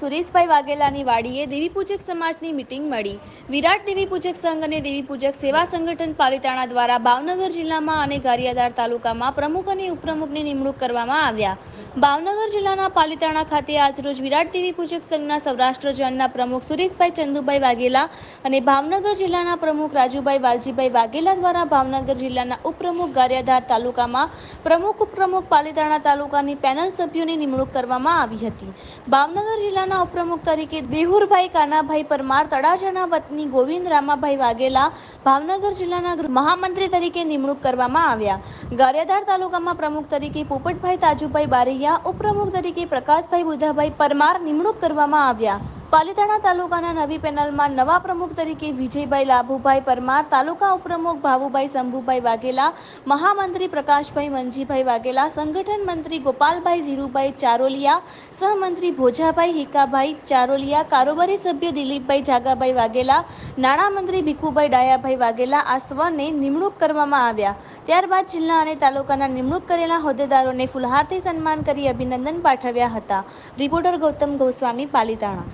સુરેશભાઈ વાઘેલાની વાડીએ દેવી પૂજક સમાજની મિટિંગ મળી. વિરાટ દેવી પૂજક સંઘ અને દેવી પૂજક સેવા સંગઠન પાલિતાણા દ્વારા ભાવનગર જિલ્લામાં અને ગારિયાદાર તાલુકામાં પ્રમુખ અને ઉપપ્રમુખની નિમણૂક કરવામાં આવ્યા. ભાવનગર જિલ્લાના પાલિતાણા ખાતે આજરોજ વિરાટ દેવી પૂજક સંઘના સૌરાષ્ટ્ર જનના પ્રમુખ સુરેશભાઈ ચંદુભાઈ વાઘેલા અને ભાવનગર જિલ્લાના પ્રમુખ રાજુભાઈ વાલજીભાઈ વાઘેલા દ્વારા ભાવનગર જિલ્લાના ઉપપ્રમુખ ગારિયાધાર તાલુકામાં પ્રમુખ ઉપપ્રમુખ પાલિતાણા તાલુકાની પેનલ સભ્યોની નિમણૂક કરવામાં આવી હતી. ભાવનગર જિલ્લાના ઉપપ્રમુખ તરીકે દેહુરભાઈ કાનાભાઈ પરમાર, તળાજાના વતની ગોવિંદ રામાભાઈ વાઘેલા ભાવનગર જિલ્લાના મહામંત્રી તરીકે નિમણૂક કરવામાં આવ્યા. ગારિયાધાર તાલુકામાં પ્રમુખ તરીકે પોપટભાઈ તાજુભાઈ બારૈયા, ઉપપ્રમુખ તરીકે પ્રકાશભાઈ બુધાભાઈ પરમાર નિમણૂક કરવામાં આવ્યા. પાલિતાણા તાલુકાના નવી પેનલમાં નવા પ્રમુખ તરીકે વિજયભાઈ લાભુભાઈ પરમાર, તાલુકા ઉપપ્રમુખ ભાવુભાઈ શંભુભાઈ વાઘેલા, મહામંત્રી પ્રકાશભાઈ મંજીભાઈ વાઘેલા, સંગઠન મંત્રી ગોપાલભાઈ ધીરુભાઈ ચારોલિયા, સહમંત્રી ભોજાભાઈ હિકાભાઈ ચારોલિયા, કારોબારી સભ્ય દિલીપભાઈ જાગાભાઈ વાઘેલા, નાણામંત્રી ભીખુભાઈ ડાયાભાઈ વાઘેલા આ સ્વને નિમણૂક કરવામાં આવ્યા. ત્યારબાદ જિલ્લા અને તાલુકાના નિમણૂક કરેલા હોદ્દેદારોને ફુલહારથી સન્માન કરી અભિનંદન પાઠવ્યા હતા. રિપોર્ટર ગૌતમ ગોસ્વામી, પાલિતાણા.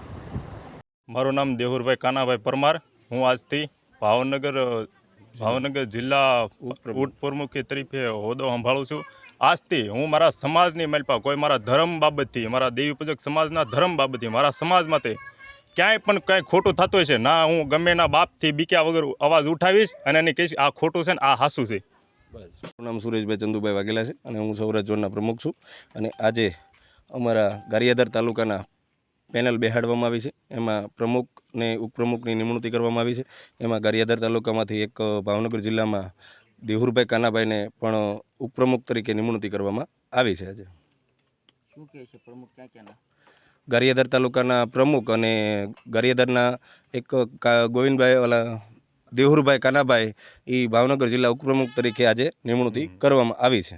મારું નામ દેહુરભાઈ કાનાભાઈ પરમાર. હું આજથી ભાવનગર ભાવનગર જિલ્લા ઉપપ્રમુખ. તરીકે હોદ્દો સંભાળું છું. આજથી હું મારા સમાજની મલપા કોઈ મારા ધર્મ બાબતથી મારા દેવી પૂજક સમાજના ધર્મ બાબતથી મારા સમાજ માટે ક્યાંય પણ કાંઈ ખોટું થતું હોય છે ના હું ગમે એના બાપથી બીક્યા વગર અવાજ ઉઠાવીશ અને એને કહીશ આ ખોટું છે ને આ હાસું છે. મારું નામ સુરેશભાઈ ચંદુભાઈ વાઘેલા છે અને હું સૌરાષ્ટ્ર ઝોનના પ્રમુખ છું. અને આજે અમારા ગારિયાદર તાલુકાના પેનલ બેહાડવામાં આવી છે. એમાં પ્રમુખ ને ઉપપ્રમુખની નિમણૂક કરવામાં આવી છે. એમાં ગારિયાધાર તાલુકામાંથી એક ભાવનગર જિલ્લામાં દેહુરભાઈ કાનાભાઈને પણ ઉપપ્રમુખ તરીકે નિમણૂક કરવામાં આવી છે આજે. શું કહે છે પ્રમુખ ક્યાં ક્યાંના ગારિયાધાર તાલુકાના પ્રમુખ અને ગારિયાધારના એક કા- ગોવિંદભાઈ ઓલા દેહુરભાઈ કાનાભાઈ એ ભાવનગર જિલ્લા ઉપપ્રમુખ તરીકે આજે નિમણૂક કરવામાં આવી છે.